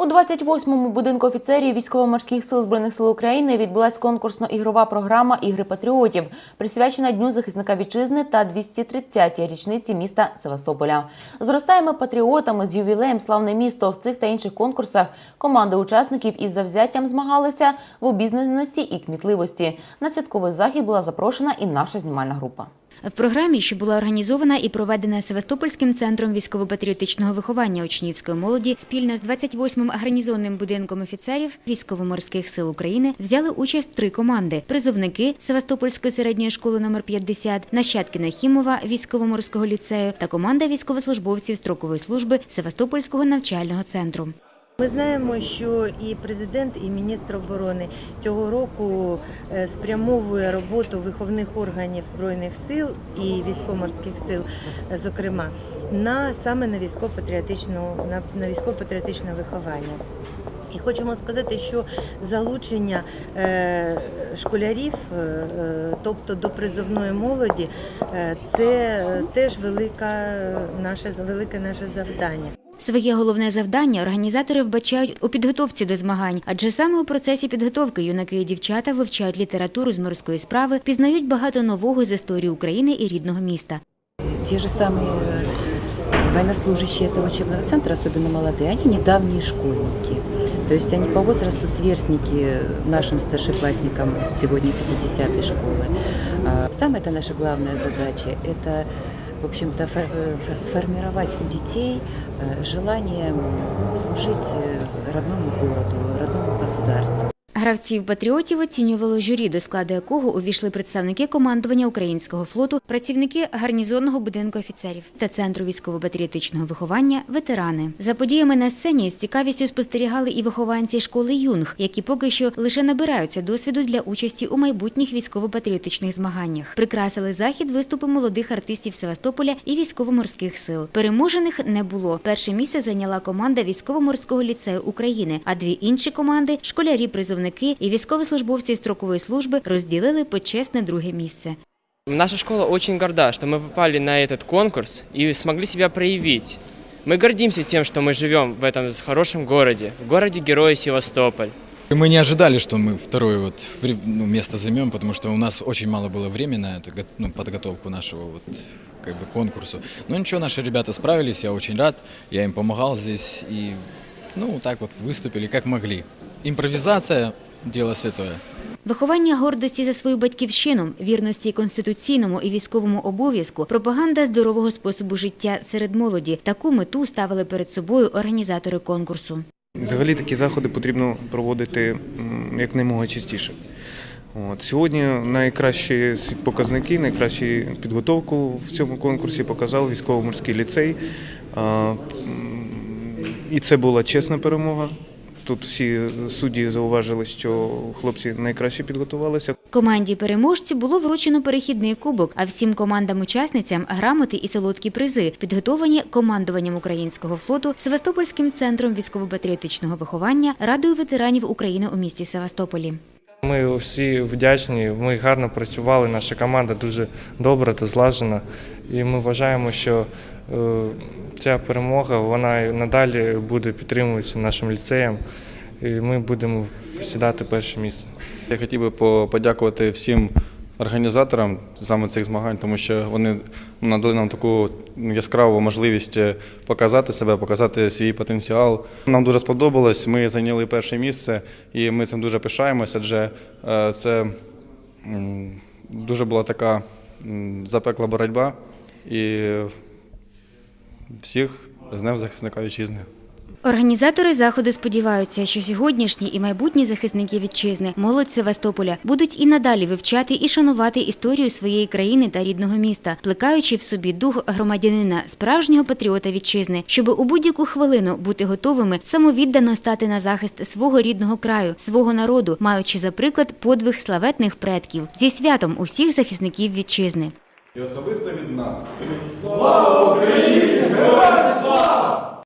У 28-му будинку офіцерів військово-морських сил збройних сил України відбулась конкурсно-ігрова програма Ігри патріотів, присвячена Дню захисника вітчизни та 230-й річниці міста Севастополя. Зростаємо патріотами з ювілеєм славне місто в цих та інших конкурсах. Команди учасників із завзяттям змагалися в обізнаності і кмітливості. На святковий захід була запрошена і наша знімальна група. В програмі, що була організована і проведена Севастопольським центром військово-патріотичного виховання учнівської молоді спільно з 28-м гарнізонним будинком офіцерів військово-морських сил України взяли участь три команди: призовники Севастопольської середньої школи номер 50, нащадки Нахімова військово-морського ліцею та команда військовослужбовців строкової служби Севастопольського навчального центру. Ми знаємо, що і президент, і міністр оборони цього року е, спрямовує роботу виховних органів збройних сил і військово-морських сил, е, зокрема, на саме на військово-патріотичну на, військово-патріотичне виховання. І хочемо сказати, що залучення е, школярів, тобто до призовної молоді, це теж велика наше велике наше завдання. Своє головне завдання організатори вбачають у підготовці до змагань, адже саме у процесі підготовки юнаки і дівчата вивчають літературу з морської справи, пізнають багато нового з історії України і рідного міста. Те же самые э, военнослужащие этого учебного центра, особенно молодые, они недавние школьники. То есть они по возрасту сверстники нашим старшеклассникам сегодня 50-й школы. А Самая это наша главная задача – это, в общем-то, фор- э, сформировать у детей э, желание м, служить э, родному городу, родному государству. Гравців патріотів оцінювало журі, до складу якого увійшли представники командування українського флоту, працівники гарнізонного будинку офіцерів та центру військово-патріотичного виховання ветерани. За подіями на сцені з цікавістю спостерігали і вихованці школи юнг, які поки що лише набираються досвіду для участі у майбутніх військово-патріотичних змаганнях. Прикрасили захід виступи молодих артистів Севастополя і військово-морських сил. Переможених не було. Перше місце зайняла команда військово-морського ліцею України, а дві інші команди школярі, призовники і військовослужбовці строкової служби розділили почесне друге місце. Наша школа очень горда, что мы попали на этот конкурс и смогли себя проявить. Мы гордимся тем, что мы живем в этом хорошем городе, в городе-герое Севастополь. И Мы не ожидали, что мы второе вот вре- ну, место займем, потому что у нас очень мало было времени на это, го- ну, подготовку нашего вот как бы конкурсу. Но ничего, наши ребята справились, я очень рад, я им помогал здесь и ну вот так вот выступили как могли. Импровизация – дело святое. Виховання гордості за свою батьківщину, вірності конституційному і військовому обов'язку, пропаганда здорового способу життя серед молоді. Таку мету ставили перед собою організатори конкурсу. Взагалі такі заходи потрібно проводити якнаймога частіше. От. Сьогодні найкращі показники, найкращу підготовку в цьому конкурсі показав військово-морський ліцей. І це була чесна перемога. Тут всі судді зауважили, що хлопці найкраще підготувалися. Команді переможці було вручено перехідний кубок, а всім командам-учасницям грамоти і солодкі призи, підготовані командуванням українського флоту, Севастопольським центром військово-патріотичного виховання, Радою ветеранів України у місті Севастополі. Ми всі вдячні. Ми гарно працювали. Наша команда дуже добра та злажена. І ми вважаємо, що е, ця перемога вона надалі буде підтримуватися нашим ліцеєм. І ми будемо посідати перше місце. Я хотів би подякувати всім організаторам саме цих змагань, тому що вони надали нам таку яскраву можливість е, показати себе, показати свій потенціал. Нам дуже сподобалось. Ми зайняли перше місце, і ми цим дуже пишаємося, адже е, це дуже була така запекла боротьба. І всіх з Днем захисника вітчизни. Організатори заходу сподіваються, що сьогоднішні і майбутні захисники вітчизни, молодь Севастополя, будуть і надалі вивчати і шанувати історію своєї країни та рідного міста, плекаючи в собі дух громадянина, справжнього патріота вітчизни, щоб у будь-яку хвилину бути готовими самовіддано стати на захист свого рідного краю, свого народу, маючи за приклад подвиг славетних предків зі святом усіх захисників вітчизни. І особисто від нас. Слава Україні! Героям слава!